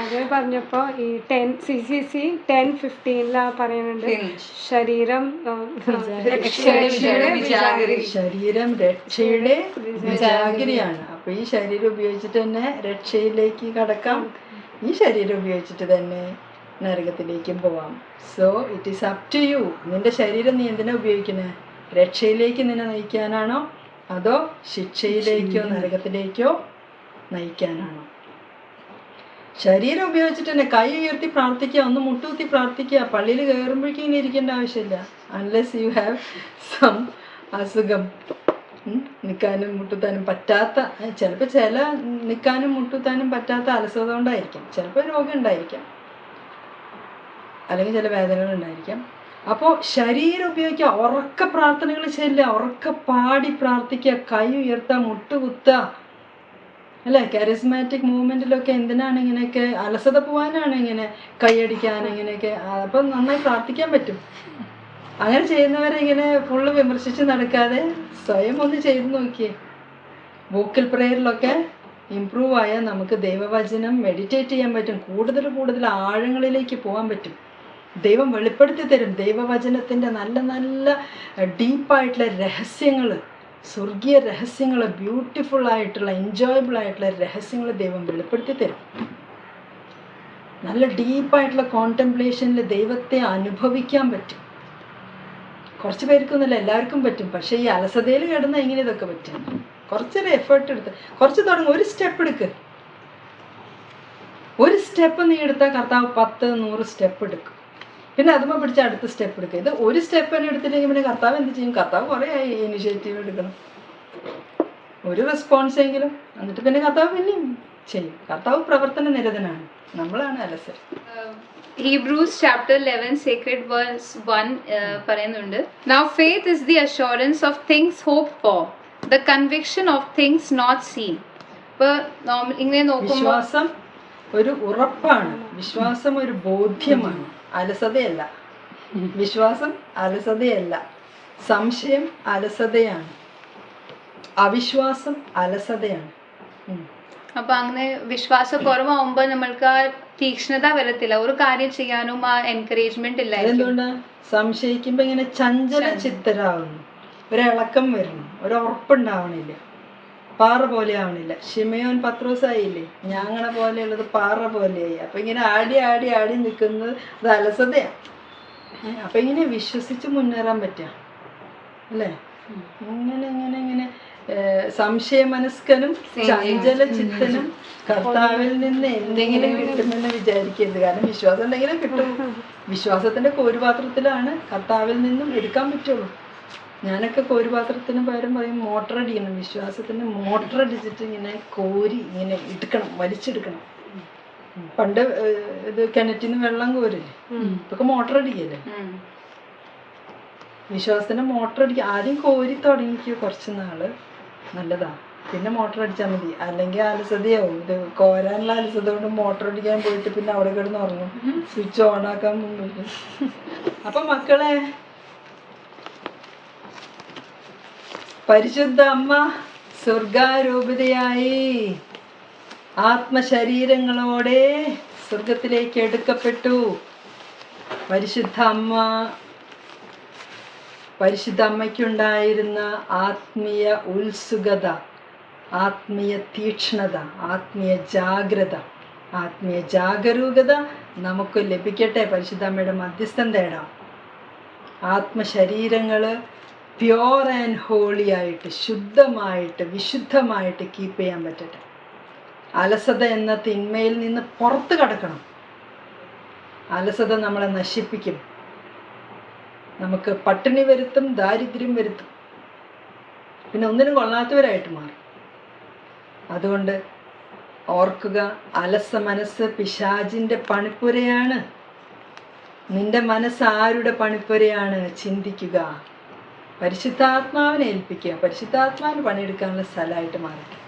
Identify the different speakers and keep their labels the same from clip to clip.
Speaker 1: അത് പറഞ്ഞപ്പോ ഈ ten C C C ten ഫിഫ്റ്റീനിലാ പറയുന്നുണ്ട്. ശരീരം.
Speaker 2: ശരീരം രക്ഷയുടെ വിജാഗിരിയാണ് അപ്പൊ ഈ ശരീരം ഉപയോഗിച്ചിട്ട് തന്നെ രക്ഷയിലേക്ക് കടക്കാം. ഈ ശരീരം ഉപയോഗിച്ചിട്ട് തന്നെ നരകത്തിലേക്കും പോവാം. So it is up to you നിന്റെ ശരീരം നീ എന്തിനാ ഉപയോഗിക്കുന്നത് രക്ഷയിലേക്ക് നിന്നെ നയിക്കാനാണോ? അതോ ശിക്ഷയിലേക്കോ. നരകത്തിലേക്കോ നയിക്കാനാണോ? ശരീരം ഉപയോഗിച്ചിട്ട് തന്നെ കൈ ഉയർത്തി പ്രാർത്ഥിക്കുക ഒന്ന് മുട്ടുകുത്തി പ്രാർത്ഥിക്കുക പള്ളിയിൽ കയറുമ്പോഴേക്കും ഇങ്ങനെ ഇരിക്കേണ്ട ആവശ്യമില്ല. അൺലെസ് യു ഹാവ് സം അസുഖം. നിൽക്കാനും മുട്ടുത്താനും പറ്റാത്ത ചിലപ്പോൾ ചില നിൽക്കാനും മുട്ടുത്താനും പറ്റാത്ത അലസത കൊണ്ടായിരിക്കാം. ചിലപ്പോൾ രോഗം ഉണ്ടായിരിക്കാം. അല്ലെങ്കിൽ ചില വേദനകൾ ഉണ്ടായിരിക്കാം. അപ്പോൾ ശരീരം ഉപയോഗിക്കുക ഉറക്ക പ്രാർത്ഥനകൾ ചെല്ലുക ഉറക്ക പാടി പ്രാർത്ഥിക്കുക കൈ ഉയർത്തുക മുട്ടുകുത്തുക. അല്ലേ? കാരിസ്മാറ്റിക് മൂവ്മെന്റിലൊക്കെ എന്തിനാണ് ഇങ്ങനെയൊക്കെ അലസത പോകാനാണ് ഇങ്ങനെ കൈയടിക്കാൻ ഇങ്ങനെയൊക്കെ? അപ്പം നന്നായി പ്രാർത്ഥിക്കാൻ പറ്റും. അങ്ങനെ ചെയ്യുന്നവരെ ഇങ്ങനെ ഫുള്ള് വിമർശിച്ച് നടക്കാതെ സ്വയം ഒന്ന് ചെയ്ത് നോക്കിയേ. വോക്കൽ പ്രെയറിലൊക്കെ ഇമ്പ്രൂവ് ആയാൽ നമുക്ക് ദൈവവചനം മെഡിറ്റേറ്റ് ചെയ്യാൻ പറ്റും. കൂടുതൽ കൂടുതൽ ആഴങ്ങളിലേക്ക് പോകാൻ പറ്റും. ദൈവം വെളിപ്പെടുത്തി തരും ദൈവവചനത്തിന്റെ നല്ല നല്ല ഡീപ്പായിട്ടുള്ള രഹസ്യങ്ങൾ സ്വർഗീയ രഹസ്യങ്ങൾ ബ്യൂട്ടിഫുൾ ആയിട്ടുള്ള എൻജോയബിൾ ആയിട്ടുള്ള രഹസ്യങ്ങൾ ദൈവം വെളിപ്പെടുത്തി തരും. നല്ല ഡീപ്പായിട്ടുള്ള കോൺടെംപ്ലേഷനിൽ ദൈവത്തെ അനുഭവിക്കാൻ പറ്റും. കുറച്ച് പേർക്കൊന്നുമില്ല എല്ലാവർക്കും പറ്റും. പക്ഷേ ഈ അലസതയിൽ കിടന്ന എങ്ങനെ ഇതൊക്കെ പറ്റും. കുറച്ചൊരു എഫേർട്ട് എടുത്ത് കുറച്ച് തുടങ്ങും ഒരു സ്റ്റെപ്പ് എടുക്ക്. ഒരു സ്റ്റെപ്പ് നീ എടുത്താൽ കർത്താവ് പത്ത് നൂറ് സ്റ്റെപ്പ് എടുക്കും. പിന്നെ അതുമ്പോൾ പിടിച്ച് അടുത്ത സ്റ്റെപ്പ് എടുക്കുക. ഇത് ഒരു സ്റ്റെപ്പ് തന്നെ എടുത്തില്ലെങ്കിൽ പിന്നെ കർത്താവ് എന്ത് ചെയ്യും? കർത്താവ് കുറേ ആയി ഇനിഷ്യേറ്റീവ് എടുക്കണം. ഒരു റെസ്പോൺസ് എങ്കിലും. എന്നിട്ട് പിന്നെ കർത്താവ് പിന്നെയും ചെയ്യും. കർത്താവ് പ്രവർത്തന നിരതനാണ്. നമ്മളാണ് Al Azhar.
Speaker 3: Hebrews chapter eleven secret verse one പറയുന്നുണ്ട്. Now faith is the assurance of things hope for the conviction of things not seen ഇപ്പൊ ഇങ്ങനെ നോക്കുമ്പോൾ
Speaker 2: വിശ്വാസം ഒരു ഉറപ്പാണ്. വിശ്വാസം ഒരു ബോധ്യമാണ്. അലസതയല്ല. വിശ്വാസം അലസതയല്ല. സംശയം അലസതയാണ്. അവിശ്വാസം അലസതയാണ്.
Speaker 3: അപ്പൊ അങ്ങനെ വിശ്വാസക്കുറവാകുമ്പോൾ നമ്മൾക്ക് ആ തീക്ഷ്ണത വരത്തില്ല. ഒരു കാര്യം ചെയ്യാനും ആ എൻകറേജ്മെന്റ് ഇല്ല
Speaker 2: എന്തുകൊണ്ട് സംശയിക്കുമ്പോ ഇങ്ങനെ ചഞ്ചല ചിത്തരാകുന്നു ഒരിളക്കം വരുന്നു. ഒരു ഉറപ്പുണ്ടാവണില്ല പാറ പോലെ ആവണില്ല. ഷിമയോൻ പത്രോസായില്ലേ? ഞങ്ങളെ പോലെയുള്ളത് പാറ പോലെയായി. അപ്പൊ ഇങ്ങനെ ആടി ആടി ആടി നിൽക്കുന്നത് അത് അലസതയാ. ഏ, അപ്പൊ ഇങ്ങനെ വിശ്വസിച്ച് മുന്നേറാൻ പറ്റുക അല്ലേ? ഇങ്ങനെ ഇങ്ങനെ ഇങ്ങനെ സംശയ സംശയമനസ്കനും ചഞ്ചല ചിത്തനും കർത്താവിൽ നിന്ന് എന്തെങ്കിലും കിട്ടുമെന്ന് വിചാരിക്കരുത്. കാരണം വിശ്വാസം ഉണ്ടെങ്കിലേ കിട്ടും. വിശ്വാസത്തിന്റെ കോരുപാത്രത്തിലാണ് കർത്താവിൽ നിന്നും എടുക്കാൻ പറ്റുള്ളൂ. ഞാനൊക്കെ കോരുപാത്രത്തിന് പകരം പറയും മോട്ടറടി അടിക്കണം വിശ്വാസത്തിന് മോട്ടറടിച്ചിട്ട് ഇങ്ങനെ കോരി ഇങ്ങനെ എടുക്കണം വലിച്ചെടുക്കണം. പണ്ട് ഇത് കിണറ്റിൽ നിന്ന് വെള്ളം കോരില്ലേ? ഇപ്പൊക്കെ
Speaker 3: മോട്ടറടിക്കല്ലേ
Speaker 2: വിശ്വാസത്തിന് മോട്ടറടിക്ക ആദ്യം കോരി തുടങ്ങിക്കോ കുറച്ച് നാൾ നല്ലതാ. പിന്നെ മോട്ടർ അടിച്ചാൽ മതി. അല്ലെങ്കിൽ അലസതയാവും. ഇത് കോരാനുള്ള അലസത കൊണ്ട് മോട്ടർ അടിക്കാൻ പോയിട്ട് പിന്നെ അവിടെ കിടന്ന് ഉറങ്ങും. സ്വിച്ച് ഓൺ ആക്കാൻ മുമ്പിൽ അപ്പൊ മക്കളെ പരിശുദ്ധ അമ്മ സ്വർഗാരൂപിതയായി ആത്മശരീരങ്ങളോടെ സ്വർഗത്തിലേക്ക് എടുക്കപ്പെട്ടു. പരിശുദ്ധ അമ്മ പരിശുദ്ധ അമ്മയ്ക്കുണ്ടായിരുന്ന ആത്മീയ ഉത്സുകത ആത്മീയ തീക്ഷ്ണത ആത്മീയ ജാഗ്രത ആത്മീയ ജാഗരൂകത നമുക്ക് ലഭിക്കട്ടെ. പരിശുദ്ധ അമ്മയുടെ മധ്യസ്ഥം തേടാം. ആത്മശരീരങ്ങൾ പ്യോർ ആൻഡ് ഹോളി ആയിട്ട് ശുദ്ധമായിട്ട് വിശുദ്ധമായിട്ട് കീപ്പ് ചെയ്യാൻ പറ്റട്ടെ. അലസത എന്ന തിന്മയിൽ നിന്ന് പുറത്ത് കടക്കണം. അലസത നമ്മളെ നശിപ്പിക്കും. നമുക്ക് പട്ടിണി വരുത്തും ദാരിദ്ര്യം വരുത്തും. പിന്നെ ഒന്നിനും കൊള്ളാത്തവരായിട്ട് മാറും. അതുകൊണ്ട് ഓർക്കുക അലസ മനസ്സ് പിശാചിന്റെ പണിപ്പുരയാണ്. നിന്റെ മനസ്സ് ആരുടെ പണിപ്പുരയാണ്? ചിന്തിക്കുക. പരിശുദ്ധാത്മാവിനെ ഏൽപ്പിക്കുക പരിശുദ്ധാത്മാവിന് പണിയെടുക്കാനുള്ള സ്ഥലമായിട്ട് മാറിക്കുക.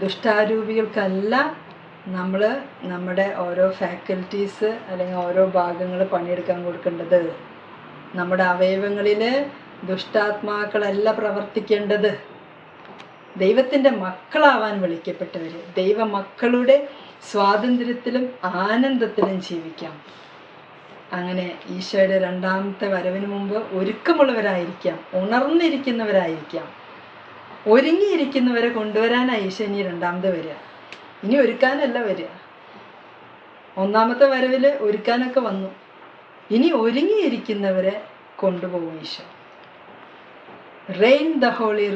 Speaker 2: ദുഷ്ടാരൂപികൾക്കല്ല നമ്മൾ നമ്മുടെ ഓരോ ഫാക്കൽറ്റീസ് അല്ലെങ്കിൽ ഓരോ ഭാഗങ്ങൾ പണിയെടുക്കാൻ കൊടുക്കേണ്ടത് നമ്മുടെ അവയവങ്ങളിൽ ദുഷ്ടാത്മാക്കളല്ല പ്രവർത്തിക്കേണ്ടത്. ദൈവത്തിന്റെ മക്കളാവാൻ വിളിക്കപ്പെട്ടവർ ദൈവമക്കളുടെ സ്വാതന്ത്ര്യത്തിലും ആനന്ദത്തിലും ജീവിക്കാം. അങ്ങനെ ഈശോയുടെ രണ്ടാമത്തെ വരവിന് മുമ്പ് ഒരുക്കമുള്ളവരായിരിക്കാം ഉണർന്നിരിക്കുന്നവരായിരിക്കാം. ഒരുങ്ങിയിരിക്കുന്നവരെ കൊണ്ടുവരാനായി ഈശോ ഇനി രണ്ടാമത് വരിക. ഇനി ഒരുക്കാനല്ല വരിക. ഒന്നാമത്തെ വരവിൽ ഒരുക്കാനൊക്കെ വന്നു. ഇനി ഒരുങ്ങിയിരിക്കുന്നവരെ കൊണ്ടുപോകും Isho. Reign the holy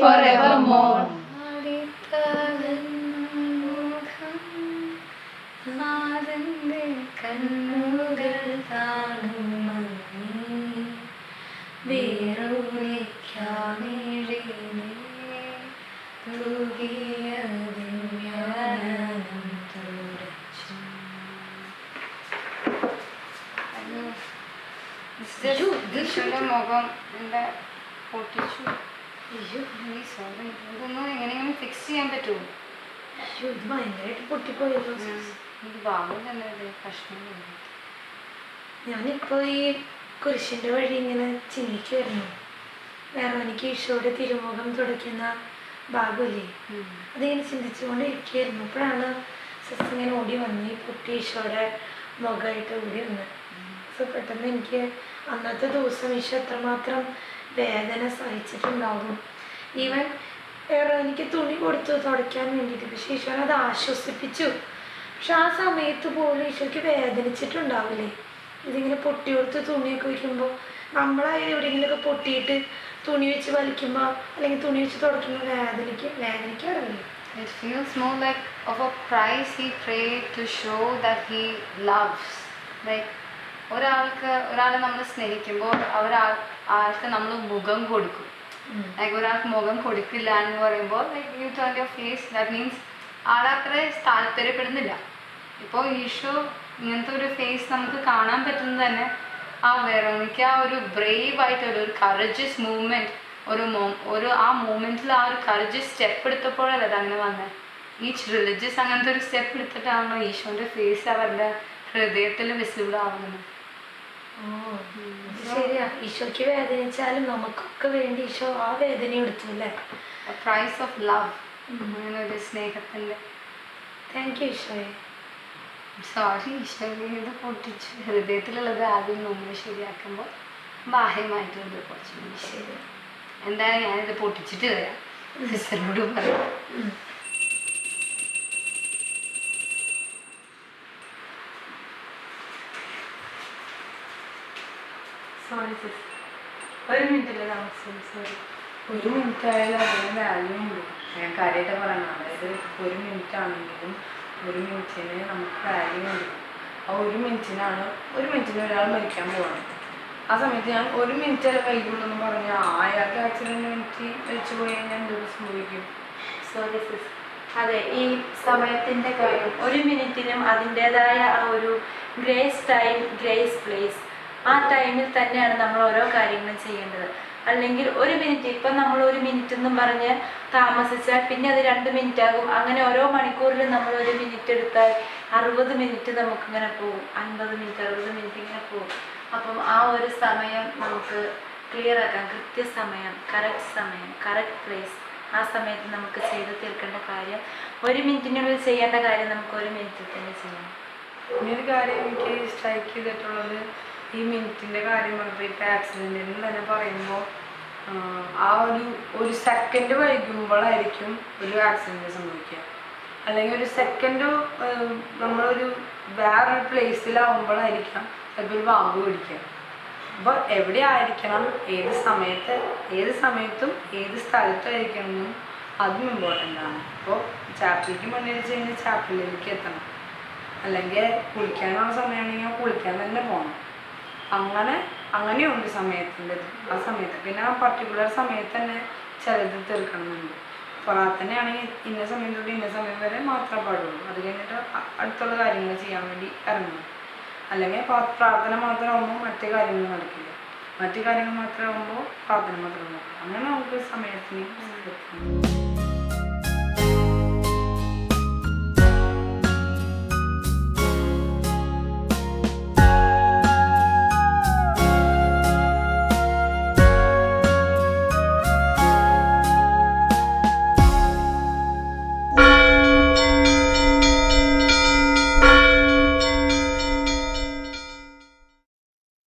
Speaker 2: for
Speaker 3: ever forevermore. മുഖം പൊട്ടിച്ചു? സോറി ഇതൊന്നും എങ്ങനെയെങ്കിലും ഫിക്സ് ചെയ്യാൻ പറ്റുമോ?
Speaker 4: ഇത് ഭയങ്കരമായിട്ട് പൊട്ടിപ്പോയല്ലോ.
Speaker 3: ഇത് ഭാഗം തന്നെ ഇത് കഷ്ണം
Speaker 4: ഈ വഴി ഇങ്ങനെ ചിന്തിക്ക് വേറെ എനിക്ക് ഈശോയുടെ തിരുമുഖം തുടയ്ക്കുന്ന ഭാഗമില്ലേ. അതിങ്ങനെ ചിന്തിച്ചുകൊണ്ട് ഇരിക്കുകയായിരുന്നു അപ്പോഴാണ് സസ് ഇങ്ങനെ ഓടി വന്നു ഈ പൊട്ടി ഈശോയുടെ മുഖമായിട്ട് ഓടി വന്ന് സോ പെട്ടെന്ന് എനിക്ക് അന്നത്തെ ദിവസം ഈശോ എത്രമാത്രം വേദന സഹിച്ചിട്ടുണ്ടാവും. ഈവൻ എനിക്ക് തുണി കൊടുത്തു തുടയ്ക്കാൻ വേണ്ടിയിട്ട് പക്ഷേ ഈശോനെ അത് ആശ്വസിപ്പിച്ചു. പക്ഷെ ആ സമയത്ത് പോലും ഈശോയ്ക്ക് വേദനിച്ചിട്ടുണ്ടാവില്ലേ? ഇതിങ്ങനെ പൊട്ടി കൊടുത്ത് തുണിയൊക്കെ വയ്ക്കുമ്പോൾ നമ്മളായ എവിടെയെങ്കിലുമൊക്കെ പൊട്ടിയിട്ട് തുണി വെച്ച് വലിക്കുമ്പോൾ അല്ലെങ്കിൽ തുണി വെച്ച് തുടയ്ക്കുമ്പോൾ വേദനിക്ക് വേദനിക്കാറില്ലേ?
Speaker 3: It feels more like of a price he paid to show that he loves. Like ഒരാൾക്ക് ഒരാളെ നമ്മൾ സ്നേഹിക്കുമ്പോൾ ഒരാൾ ആൾക്ക് നമ്മൾ മുഖം കൊടുക്കും. ലൈക്ക് ഒരാൾക്ക് മുഖം കൊടുക്കില്ല എന്ന് പറയുമ്പോൾ like you turn your face that means ആളത്ര താല്പര്യപ്പെടുന്നില്ല. ഇപ്പോൾ ഈശോ ഇങ്ങനത്തെ ഒരു ഫേസ് നമുക്ക് കാണാൻ പറ്റുന്നത് തന്നെ ആ വെറോണിക്ക ആ ഒരു ബ്രേവ് ആയിട്ടുള്ള ഒരു കറജസ് മൂവ്മെന്റ് ഒരു മോ- ഒരു ആ മൂവ്മെന്റിൽ ആ ഒരു കറജസ് സ്റ്റെപ്പ് എടുത്തപ്പോഴല്ലേ അത് അങ്ങനെ വന്നത് ഈച്ച് റിലീജിയസ് അങ്ങനത്തെ ഒരു സ്റ്റെപ്പ് എടുത്തിട്ടാണല്ലോ ഈശോന്റെ ഫേസ് അവരുടെ ഹൃദയത്തിൽ വിസിബിൾ ആവുന്നത്?
Speaker 4: ശരിയാ. ഈശോക്ക് വേദനിച്ചാലും നമുക്കൊക്കെ വേണ്ടി ഈശോ ആ വേദന എടുത്തു അല്ലേ?
Speaker 3: പ്രൈസ് ഓഫ് ലവ് അങ്ങനെ ഒരു സ്നേഹത്തിന്റെ
Speaker 4: താങ്ക് യു ഈശോയെ.
Speaker 3: സോറി ഈശോയെ ഇത് പൊട്ടിച്ചു ഹൃദയത്തിലുള്ളത് ആദ്യം നമ്മൾ ശരിയാക്കുമ്പോൾ ബാഹ്യമായിട്ടുള്ളത് കുറച്ച്
Speaker 4: ശരി.
Speaker 3: എന്തായാലും ഞാനിത് പൊട്ടിച്ചിട്ട് വരാം. സിസ്റ്ററിനോട് പറയാം.
Speaker 1: ഒരു മിനിറ്റില്ല സോറി
Speaker 5: ഒരു മിനിറ്റ് ആയാലും അതിന് വാല്യൂ ഉണ്ട് ഞാൻ കാര്യമായിട്ട് പറയണം അതായത് ഒരു മിനിറ്റ് ആണെങ്കിലും ഒരു മിനിറ്റിന് നമുക്ക് വാല്യൂ ഉണ്ട് ആ ഒരു മിനിറ്റിനാണ് ഒരു മിനിറ്റിന് ഒരാൾ മരിക്കാൻ പോകണം ആ സമയത്ത് ഞാൻ ഒരു മിനിറ്റ് അല്ല കയ്യിലുള്ളെന്ന് എന്ന് ആ അയാൾക്ക് ആക്സിഡന്റ് മിനിറ്റ് മരിച്ചു പോയി കഴിഞ്ഞാൽ എന്തൊക്കെ സംഭവിക്കും
Speaker 6: സോറി സിസ് അതെ ഈ സമയത്തിന്റെ കാര്യം ഒരു മിനിറ്റിനും അതിന്റെതായ ആ ഒരു ഗ്രേസ് ടൈം ഗ്രേസ് പ്ലേസ് ആ ടൈമിൽ തന്നെയാണ് നമ്മൾ ഓരോ കാര്യങ്ങളും ചെയ്യേണ്ടത്. അല്ലെങ്കിൽ ഒരു മിനിറ്റ് ഇപ്പം നമ്മൾ ഒരു മിനിറ്റ് എന്നും പറഞ്ഞ് താമസിച്ചാൽ പിന്നെ അത് രണ്ട് മിനിറ്റ് ആകും. അങ്ങനെ ഓരോ മണിക്കൂറിലും നമ്മൾ ഒരു മിനിറ്റ് എടുത്താൽ അറുപത് മിനിറ്റ് നമുക്കിങ്ങനെ പോകും. അൻപത് മിനിറ്റ് അറുപത് മിനിറ്റ് ഇങ്ങനെ പോകും. അപ്പം ആ ഒരു സമയം നമുക്ക് ക്ലിയർ ആക്കാം. കൃത്യസമയം കറക്റ്റ് സമയം കറക്റ്റ് പ്ലേസ് ആ സമയത്ത് നമുക്ക് ചെയ്തു തീർക്കേണ്ട കാര്യം ഒരു മിനിറ്റിനുള്ളിൽ ചെയ്യേണ്ട കാര്യം നമുക്ക് ഒരു മിനിറ്റിൽ തന്നെ ചെയ്യാം.
Speaker 5: ഒരു കാര്യം എനിക്ക് സ്ട്രൈക്ക് ചെയ്തിട്ടുള്ളത് ഈ മിനിറ്റിന്റെ കാര്യം പറഞ്ഞപ്പോൾ ഇപ്പോൾ ആക്സിഡന്റിന് തന്നെ പറയുമ്പോൾ ആ ഒരു ഒരു സെക്കൻഡ് വൈകുമ്പോഴായിരിക്കും ഒരു ആക്സിഡന്റ് സംഭവിക്കുക. അല്ലെങ്കിൽ ഒരു സെക്കൻഡ് നമ്മളൊരു വേറൊരു പ്ലേസിലാവുമ്പോഴായിരിക്കാം ചിലപ്പോൾ ഒരു പാമ്പ് പിടിക്കുക. അപ്പോൾ എവിടെ ആയിരിക്കണം ഏത് സമയത്ത് ഏത് സമയത്തും ഏത് സ്ഥലത്തായിരിക്കണം എന്നും അതും ഇമ്പോർട്ടന്റ് ആണ്. അപ്പോൾ ചാപ്പിലേക്ക് മുന്നിൽ വെച്ച് കഴിഞ്ഞാൽ ചാപ്പിലേക്ക് എത്തണം. അല്ലെങ്കിൽ കുളിക്കാനുള്ള സമയമാണെങ്കിൽ കുളിക്കാൻ തന്നെ പോകണം അങ്ങനെ അങ്ങനെയുണ്ട് സമയത്തിന്റെ ആ സമയത്ത്. പിന്നെ ആ പർട്ടിക്കുലർ സമയത്ത് തന്നെ ചിലത് തീർക്കണമെന്നുണ്ട്. പ്രാർത്ഥനയാണെങ്കിൽ ഇന്ന സമയം തൊട്ട് ഇന്ന സമയം വരെ മാത്രമേ പാടുള്ളൂ. അത് കഴിഞ്ഞിട്ട് അടുത്തുള്ള കാര്യങ്ങൾ ചെയ്യാൻ വേണ്ടി ഇറങ്ങണം. അല്ലെങ്കിൽ പ്രാ- പ്രാർത്ഥന മാത്രമാകുമ്പോൾ മറ്റു കാര്യങ്ങൾ നടക്കില്ല. മറ്റു കാര്യങ്ങൾ മാത്രമാകുമ്പോൾ പ്രാർത്ഥന മാത്രമേ നടക്കും അങ്ങനെ നമുക്ക് സമയത്തിന്